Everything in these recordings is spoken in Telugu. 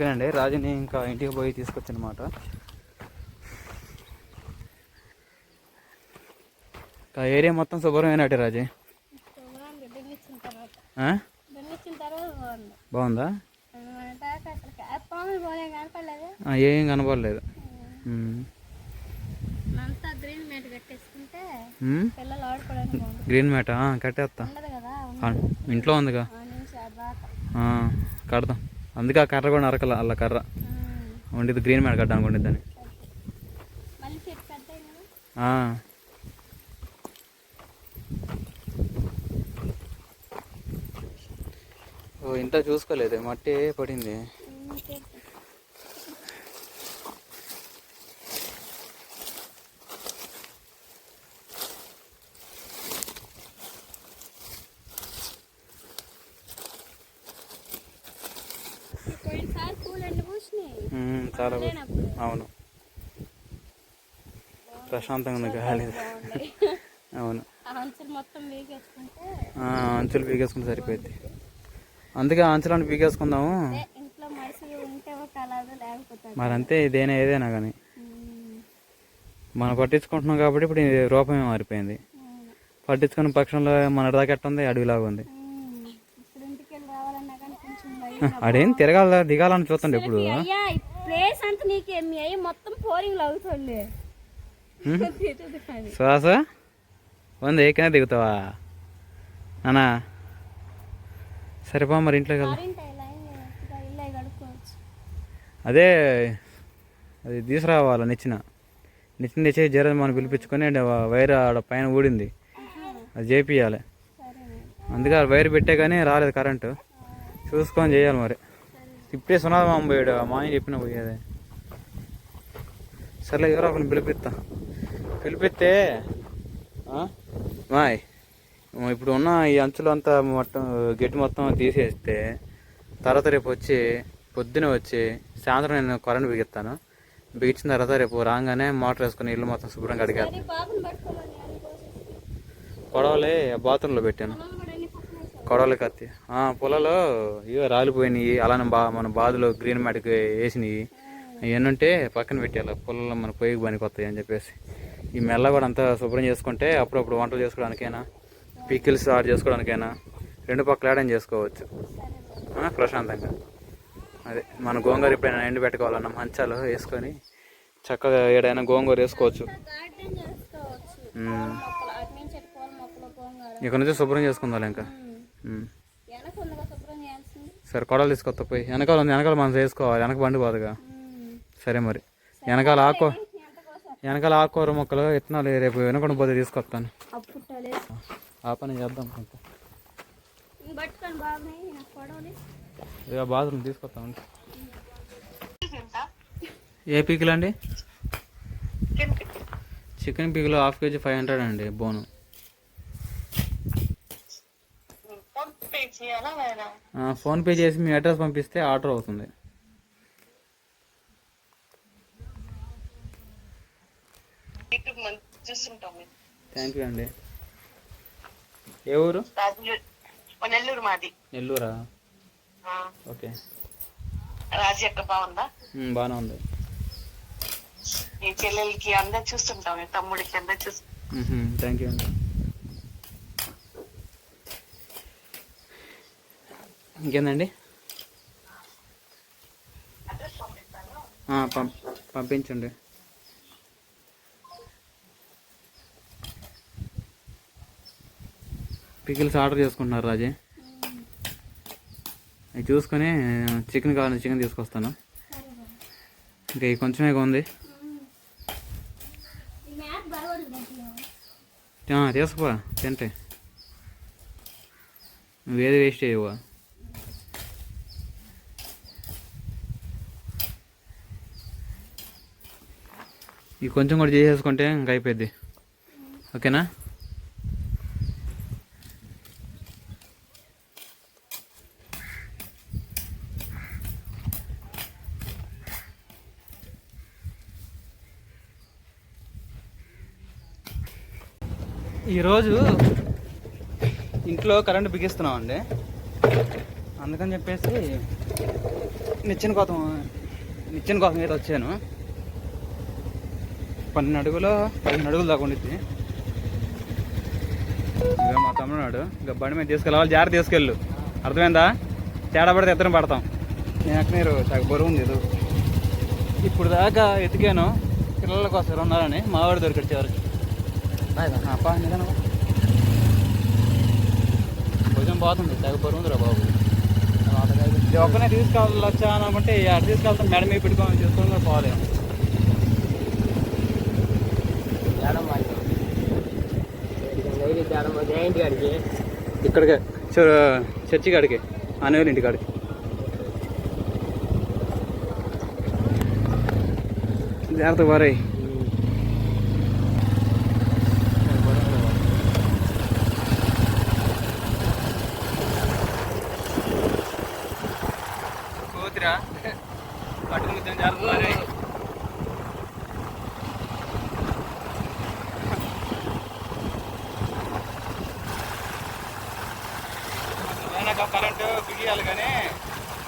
ఓకేనండి. రాజుని ఇంకా ఇంటికి పోయి తీసుకొచ్చనమాట ఇంకా ఏరియా మొత్తం శుభ్రమైనట్టే రాజు? బాగుంది. ఏం కనపడలేదు. గ్రీన్ మ్యాట్ కట్టేస్తా ఇంట్లో ఉందిగా. కడదాం. అందుకే ఆ కర్ర కూడా నరకల అల్ల కర్ర. వండిద్ది గ్రీన్ మ్యాట్ పెద్ద కదా ఆ. ఓ ఇంత చూసుకోలేదు మట్టి పడింది చాలా అవును. ప్రశాంతంగా ఉంది గాలి. అవును. అంచులు పీకేసుకుంటే సరిపోయింది. అందుకే అంచులను పీకేసుకుందాము మరి అంతే ఇదేనా ఏదైనా కానీ. మనం పట్టించుకుంటున్నాం కాబట్టి ఇప్పుడు రూపమే మారిపోయింది. పట్టించుకున్న పక్షంలో మన దాకా ఎట్ట ఉంది అడవిలాగా ఉంది ఉమ్, ఇప్పుడు ఇంటికి వెళ్ళి రావాలన్నా కానీ కొంచెం భయం. అడేం తిరగాల దిగాలని చూస్తుండే ఇప్పుడు ప్లేస్ అంతా నీకే మీ అయ్యి మొత్తం పోరింగ్ అవుతుంది శ్వాస ఉంది ఏకనే దిగుతావా? అన్నా సరిపో మరి ఇంట్లోకి ఇల్లే కడుక్కోవచ్చు. అదే అది తీసుకురావాలి నిచ్చిన. నిచ్చిన తెచ్చి జర మనం పిలిపించుకొని వైర్ ఆడ పైన ఊడింది. అది చేపియాలి అందుకే వైర్ పెట్టే కానీ రాలేదు కరెంటు. చూసుకొని చేయాలి మరి. ఇప్పుడే సునాది మామ పోయాడు మా ఆయన చెప్పిన పోయేది సర్లే ఎవరో ఒకరిని పిలిపిస్తా. పిలిపిస్తే? మాయ్ ఇప్పుడు ఉన్న ఈ అంచులు అంతా మొత్తం గట్టి మొత్తం తీసేస్తే తర్వాత రేపు వచ్చి పొద్దున వచ్చి సాయంత్రం నేను కరెంట్ బిగిస్తాను. బిగించిన తర్వాత రేపు రాగానే మోటార్ వేసుకుని ఇల్లు మొత్తం శుభ్రంగా అడిగాను కొడవలే బాత్రూంలో పెట్టాను పొలాలు కూడా అన్ని పక్కన వేసారు. కొడవలి కత్తి. పొలాలు ఇవో రాలిపోయినాయి. అలానే బా మన బాధలు గ్రీన్ మ్యాట్కి వేసినాయి. అవన్నీ ఉంటే పక్కన పెట్టాలి పొలంలో మన పొయ్యికి పనికొస్తాయి అని చెప్పేసి. ఈ మెల్ల కూడా అంతా శుభ్రం చేసుకుంటే అప్పుడప్పుడు వంటలు చేసుకోవడానికైనా పికిల్స్ ఆర్డర్ చేసుకోవడానికైనా రెండు పక్కల యాడని చేసుకోవచ్చు. ప్రశాంతంగా. అదే మన గోంగూర ఎప్పుడైనా ఎండు పెట్టుకోవాలన్న మంచాలు వేసుకొని చక్కగా ఏడైనా గోంగూర వేసుకోవచ్చు. ఇక్కడ నుంచి శుభ్రం చేసుకుందాం ఇంకా. సరే కొడలు తీసుకొస్తా పోయి. వెనకాల ఉంది వెనకాల మనం చేసుకోవాలి. వెనక బండి పోదుగా. సరే మరి. వెనకాల ఆకో వెనకాల ఆకుకూర మొక్కలు విత్తనాలు రేపు వెనకుండా పోతే తీసుకొస్తాను. ఆ పని చేద్దాం కొంత ఇక బాత్రూమ్ తీసుకొస్తాం ఏ పీకులు అండి చికెన్ పీకులు హాఫ్ కేజీ ఫైవ్ హండ్రెడ్ అండి బోను ఆ, ఫోన్ పే చేసి మీ అడ్రస్ పంపిస్తే ఆర్డర్ అవుతుంది. థ్యాంక్ యూ అండి. ఏ ఊరు? నెల్లూరు మాది. నెల్లూరా? ఓకే. రాజీ అక్క బాగుందా? బాగానే ఉంది. ఈ చెల్లెలకి అందరు చూస్తుంటాం తమ్ముడికి అందరు చూస్తుంటాం థ్యాంక్ యూ అండి. ఇంకేందండి? పం పంపించండి. పికిల్స్ ఆర్డర్ చేసుకుంటున్నారు రాజీ. అవి చూసుకొని చికెన్ కావాలని చికెన్ తీసుకొస్తాను. ఇంకా ఈ కొంచెమే ఉంది. తీసుకో తింటే. నువ్వేది వేస్ట్ చేయవా. ఈ కొంచెం కూడా చేసేసుకుంటే ఇంక అయిపోయింది ఓకేనా? ఈరోజు ఇంట్లో కరెంట్ బిగిస్తున్నాం అండి అందుకని చెప్పేసి నిచ్చెన కోసం నిచ్చిన కోసం అయితే వచ్చాను. పన్నెండు అడుగులు పదిహేను అడుగులు దాకా ఉండిద్ది. ఇక మా తమ్ముడు ఇక బండి మీద తీసుకెళ్ళాలి. జాగ్రత్త తీసుకెళ్ళు. అర్థమైందా? తేడా పడితే ఎత్తన పడతాం. నేను అక్కడ చాలా బరువు ఉంది ఇది ఇప్పుడు దాకా ఎతికాను. పిల్లల కోసం ఉన్నారని మావాడు దొరికాడు చివరికి. భుజం పోతుంది తెగ బరువు ఉందిరా బాబు. ఒక్కనే తీసుకెళ్ళొచ్చా అని అనుకుంటే తీసుకెళ్తాం. మేడం మీద పెట్టుకోమని చేసుకొని పోలేము ఇక్కడికే. చ- చర్చి కాడికి. అనేవాళ్ళ ఇంటి కాడికి. జాగ్రత్త బారై నాకు కరెంటు బిగియాలి కానీ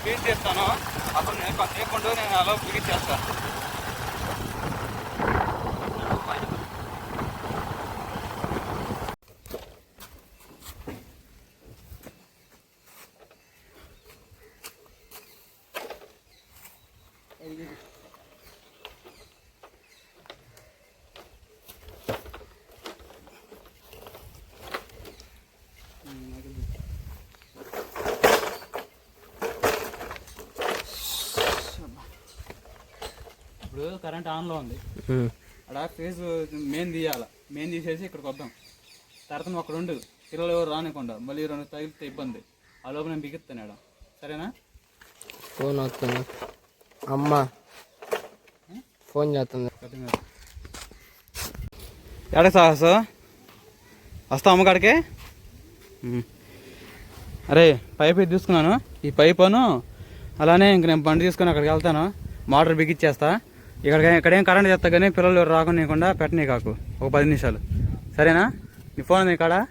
బిగి చేస్తాను అప్పుడు నేను కొంతసేపు ఉండు నేను అలా బిగి చేస్తాను ఇప్పుడు కరెంట్ ఆన్లో ఉంది. అక్కడ ఫేజ్ మెయిన్ తీయాలి. మెయిన్ తీసేసి ఇక్కడికి వద్దాం. తర్వాత అక్కడ ఉండు. పిల్లలు ఎవరు రానికుండా. మళ్ళీ రెండు తగిలితే ఇబ్బంది. ఆ లోపు నేను బిగిస్తాను ఆడ సరేనా? ఫోన్ వస్తుంది. అమ్మ. ఫోన్ చేస్తుంది. ఎక్కడ సాహస వస్తావు అమ్మకాడికి. అరే పైప్ తీసుకున్నాను. ఈ పైపును అలానే ఇంక నేను బండి తీసుకొని అక్కడికి వెళ్తాను. మోటార్ బిగిచ్చేస్తా ఇక్కడ ఇక్కడేం కరెంట్ చేస్తా కానీ పిల్లలు ఎవరు రాకుండా పెట్టనీ కాకు. ఒక పది నిమిషాలు. సరేనా? నీ ఫోన్ ఉంది కాడ?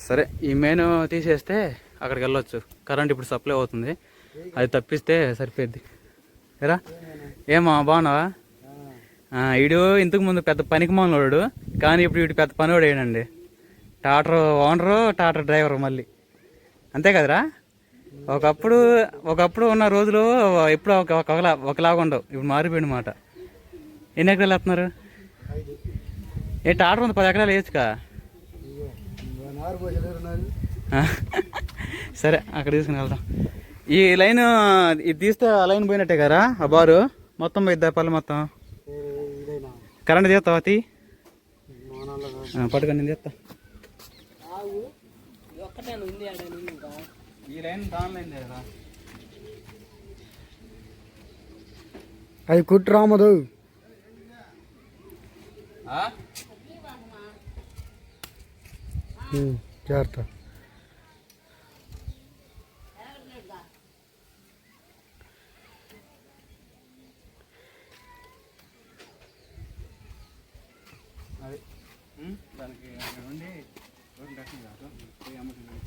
సరే ఈ మెయిన్ తీసేస్తే అక్కడికి వెళ్ళొచ్చు. కరెంట్ ఇప్పుడు సప్లై అవుతుంది. అది తప్పిస్తే సరిపోద్ది ఏరా ఏమా బాగున్నావా? ఆ, ఈడు ఇంతకు ముందు పెద్ద పనికి మాలోడు కానీ ఇప్పుడు వీడు పెద్ద పనివాడు అయ్యాడండి. టాటర్ ఓనరు టాటర్ డ్రైవర్ మళ్ళీ. అంతే కదరా? ఒకప్పుడు ఒకప్పుడు ఉన్న రోజులు ఎప్పుడు ఒక ఒకలా ఒకలాగా ఉండవు. ఇప్పుడు మారిపోయింది మాట. ఎన్ని ఎకరాలు వేస్తున్నారు? ఏంటి ఆర్డర్ ఉంది? పది ఎకరాలు వేయచ్చుకా సరే అక్కడ తీసుకుని వెళ్దాం. ఈ లైన్ ఇది తీస్తే ఆ లైన్ పోయినట్టే కదా ఆ బారు? మొత్తం పోయిద్దా పళ్ళు మొత్తం? కరెంట్ తీస్తావా తీ పట్టుకొని నేను తీస్తా. ఈ లైన్ దాని లైన్ కదా అది కుట్టు రామదు జాగ్రత్త అది ఉం? దానికి అక్కడ ఉండి రోడ్డు కట్టింది కాదు పోయి అమ్ముతుంది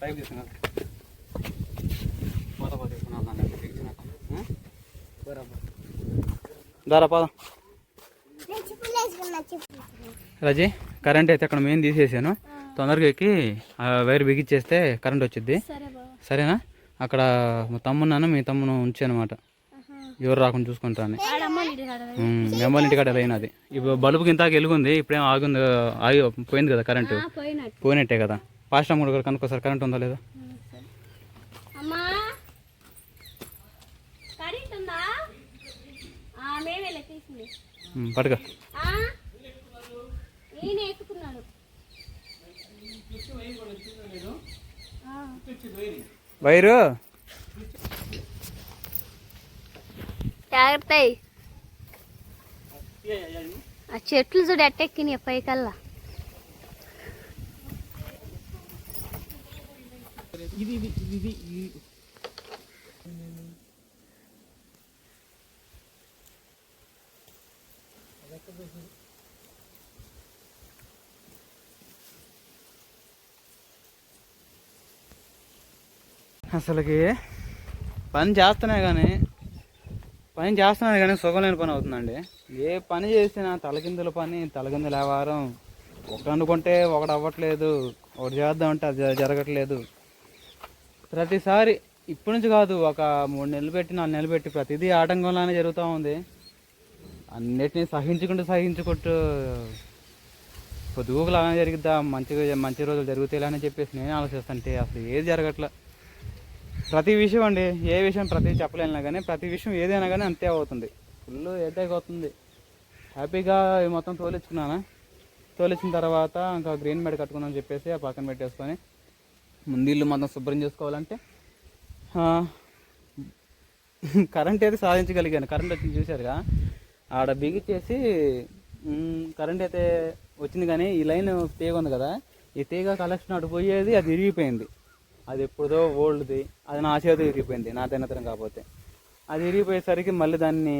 పైపు తీసుకున్నా పోతా పోతా తీసుకున్నా దాన్ని బిగించినాక. ఉం? దారా పోదాం. రజీ కరెంట్ అయితే అక్కడ మెయిన్ తీసేసాను. తొందరగా ఎక్కి ఆ వైర్ బిగించేస్తే కరెంట్ వచ్చింది సరేనా? అక్కడ మా తమ్మున్నాను మీ తమ్మును ఉంచానమాట. ఎవరు రాకుండా చూసుకుంటాను మెమ్మల్ ఇంటికాడ అది ఇప్పుడు బల్బుకి ఇంతాక వెలుగుంది ఇప్పుడేం ఆగుంది ఆగి పోయింది కదా కరెంటు పోయినట్టు. కదా. ఫాస్ట్ అమ్ముడు కూడా కనుక్కోసారి కరెంట్ ఉందా లేదా అమ్మా కరెంట్ ఉందా ఆ, మేమేలే తీసింది ఉం, పట్టుకో. వైరు. జాగ్రత్త. ఆ చెట్లు చూడు ఎట్టెక్కినాయి పైకల్లా. అసలుకి పని చేస్తున్నా కానీ పని చేస్తున్నాను కానీ సుఖం లేని పని అవుతుందండి. ఏ పని చేసినా తలకిందుల పని తలకిందుల వ్యవహారం. ఒకటి అనుకుంటే ఒకటి అవ్వట్లేదు ఒకటి చేద్దామంటే అది జరగట్లేదు. ప్రతిసారి ఇప్పటి నుంచి కాదు ఒక మూడు నెలలు పెట్టి నాలుగు నెలలు పెట్టి ప్రతిదీ ఆటంకంలానే జరుగుతూ ఉంది. అన్నిటినీ సహించుకుంటూ సహించుకుంటూ పొద్దుగులు అలానే జరిగిద్దా? మంచిగా మంచి రోజులు జరుగుతాయి అని చెప్పేసి నేను ఆలోచిస్తుంటే అసలు ఏది జరగట్లే. ప్రతి విషయం అండి ఏ విషయం ప్రతి చెప్పలేనా కానీ ప్రతి విషయం ఏదైనా కానీ అంతే అవుతుంది. ఫుల్ ఏదైతే అవుతుంది. హ్యాపీగా మొత్తం తోలించుకున్నానా తోలించిన తర్వాత ఇంకా గ్రీన్ మ్యాట్ కట్టుకుందాం చెప్పేసి ఆ పక్కన పెట్టేసుకొని ముందు మొత్తం శుభ్రం చేసుకోవాలంటే కరెంట్ అయితే సాధించగలిగాను. కరెంట్ వచ్చింది చూసారుగా ఆడ బిగిచ్చేసి కరెంట్ అయితే వచ్చింది కానీ ఈ లైన్ తీగ ఉంది కదా ఈ తీగ కలెక్షన్ అటు పోయేది అది విరిగిపోయింది. అది ఎప్పుడో ఓల్డ్ది. అది నా చేతితో ఇరిగిపోయింది నా తినతనం కాకపోతే. అది ఇరిగిపోయేసరికి మళ్ళీ దాన్ని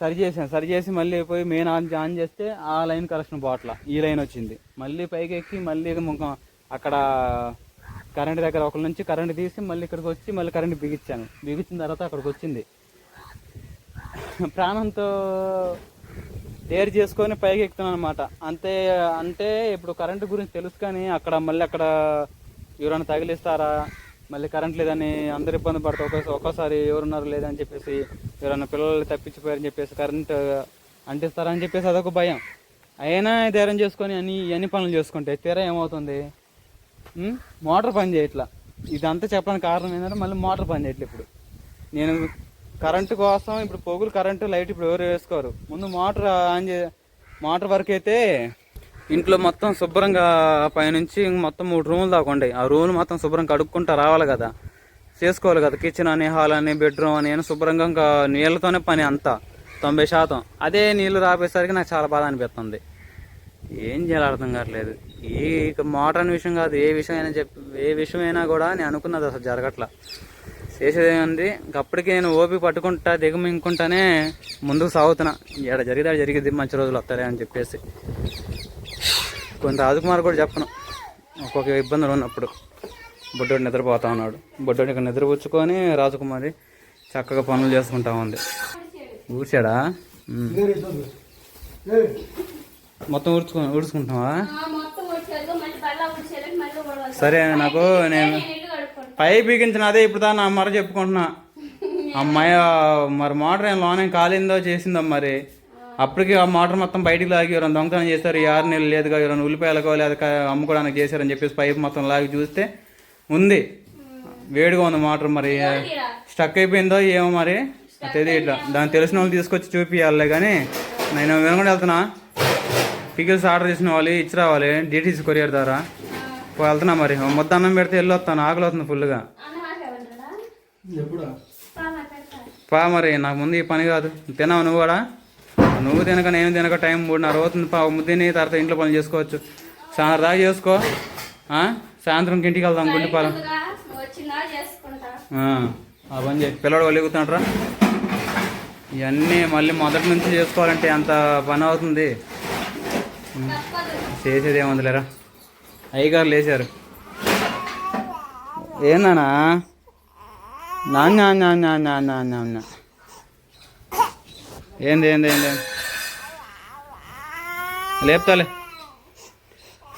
సరి చేసాను సరి చేసి మళ్ళీ పోయి మెయిన్ ఆన్ ఆన్ చేస్తే ఆ లైన్ కలెక్షన్ బాట్ల ఈ లైన్ వచ్చింది. మళ్ళీ పైకి ఎక్కి మళ్ళీ ముఖం అక్కడ కరెంట్ దగ్గర ఒకరి నుంచి కరెంట్ తీసి మళ్ళీ ఇక్కడికి వచ్చి మళ్ళీ కరెంట్ బిగించాను. బిగించిన తర్వాత అక్కడికి వచ్చింది. ప్రాణంతో డేర్ చేసుకొని పైకి ఎక్కుతున్నాను అనమాట అంతే అంటే ఇప్పుడు కరెంటు గురించి తెలుసు కానీ అక్కడ మళ్ళీ అక్కడ ఎవరైనా తగిలిస్తారా? మళ్ళీ కరెంట్ లేదని అందరు ఇబ్బంది పడతారు. ఒక్కోసారి ఒక్కోసారి ఎవరున్నారు లేదని చెప్పేసి ఎవరైనా పిల్లలు తప్పించిపోయారని చెప్పేసి కరెంట్ అంటిస్తారని చెప్పేసి అదొక భయం. అయినా ధైర్యం చేసుకొని అన్ని అన్ని పనులు చేసుకుంటే తీరా ఏమవుతుంది? మోటార్ పని చేయట్లా. ఇదంతా చెప్పడానికి కారణం ఏంటంటే మళ్ళీ మోటార్ పని చేయట్లేదు ఇప్పుడు. నేను కరెంటు కోసం ఇప్పుడు పొగులు కరెంటు లైట్ ఇప్పుడు ఎవరు వేసుకోరు. ముందు మోటార్ ఆన్ చే మోటార్ వరకు అయితే ఇంట్లో మొత్తం శుభ్రంగా పైనుంచి మొత్తం మూడు రూములు దాకా ఉండే. ఆ రూములు మొత్తం శుభ్రంగా కడుక్కుంటా రావాలి కదా. చేసుకోవాలి కదా. కిచెన్ అని హాల్ అని బెడ్రూమ్ అని అని శుభ్రంగా ఇంకా నీళ్ళతోనే పని అంతా. తొంభై శాతం. అదే నీళ్ళు రాపేసరికి నాకు చాలా బాధ అనిపిస్తుంది. ఏం చేయాలి అర్థం కావట్లేదు. ఈ ఇక మోటార్ విషయం కాదు ఏ విషయమైనా చెప్పి ఏ విషయం అయినా కూడా నేను అనుకున్నది అసలు జరగట్లా. చేసేది ఏముంది? ఇంక అప్పటికి నేను ఓపి పట్టుకుంటా దిగమింకుంటానే ముందుకు సాగుతున్నా. ఎక్కడ జరిగితే జరిగింది మంచి రోజులు వస్తాయి అని చెప్పేసి. కొంత రాజకుమార్ కూడా చెప్పను. ఒక్కొక్క ఇబ్బందులు ఉన్నప్పుడు బుడ్డోడు నిద్రపోతా ఉన్నాడు. బుడ్డోడు ఇక్కడ నిద్రపుచ్చుకొని రాజకుమారి చక్కగా పనులు చేసుకుంటా ఉంది. ఊడ్చాడా. మొత్తం ఊడ్చుకో ఊడ్చుకుంటున్నావా? గొడవ సరే నాకు నేను పై బిగించిన అదే ఇప్పుడు దా నా మర చెప్పుకుంటున్నా. అమ్మాయి మరి మోటార్ ఏం లోనే కాలిందో చేసిందో మరి. అప్పటికి ఆ మోటార్ మొత్తం బయటికి లాగి ఎవరైనా దొంగతనం చేశారు ఆరు నెలలు లేదుగా ఎవరైనా ఉల్లిపాయలకో లేదా అమ్ముకోవడానికి చేశారని చెప్పేసి పైప్ మొత్తం లాగి చూస్తే ఉంది. వేడిగా ఉంది మోటార్ మరి. స్టక్ అయిపోయిందో ఏమో మరి. తెలియట్లా దాన్ని తెలిసిన వాళ్ళు తీసుకొచ్చి చూపియాలే కానీ నేను వినకుండా వెళ్తున్నా. పికిల్స్ ఆర్డర్ చేసిన వాళ్ళు ఇచ్చి రావాలి. డిటీసీ కొరియర్ ద్వారా. వెళ్తున్నా మరి. ముద్ద అన్నం పెడితే వెళ్ళి వస్తాను. ఆకలి అవుతుంది ఫుల్గా పా మరి నాకు ముందు ఈ పని కాదు. తిన్నావు నువ్వు కూడా? నువ్వు తినక నేను తినక టైం మూడున్నర అవుతుంది పా ముద్దని తర్వాత ఇంట్లో పనులు చేసుకోవచ్చు. సాయంత్రం దాకా చేసుకో. సాయంత్రంకి సాయంత్రం ఇంటికి వెళ్దాం గుంటిపాలెం ఆ, పని చేయి. పిల్లడు వెలుగుతున్నాడ్రా ఇవన్నీ మళ్ళీ మొదటి నుంచి చేసుకోవాలంటే ఎంత పని అవుతుంది? చేసేది ఏముంది లేరా అయ్యగారు లేచారు. ఏందన్నా నాన్న నాన్న నాన్న నాన్న. ఏంది ఏంది ఏంది? లేపుతాలే.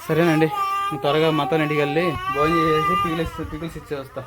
సరేనండి త్వరగా మొత్తం ఇంటికి వెళ్ళి భోజనం చేసి పిగిల్స్ పీకిల్స్ ఇచ్చి వస్తా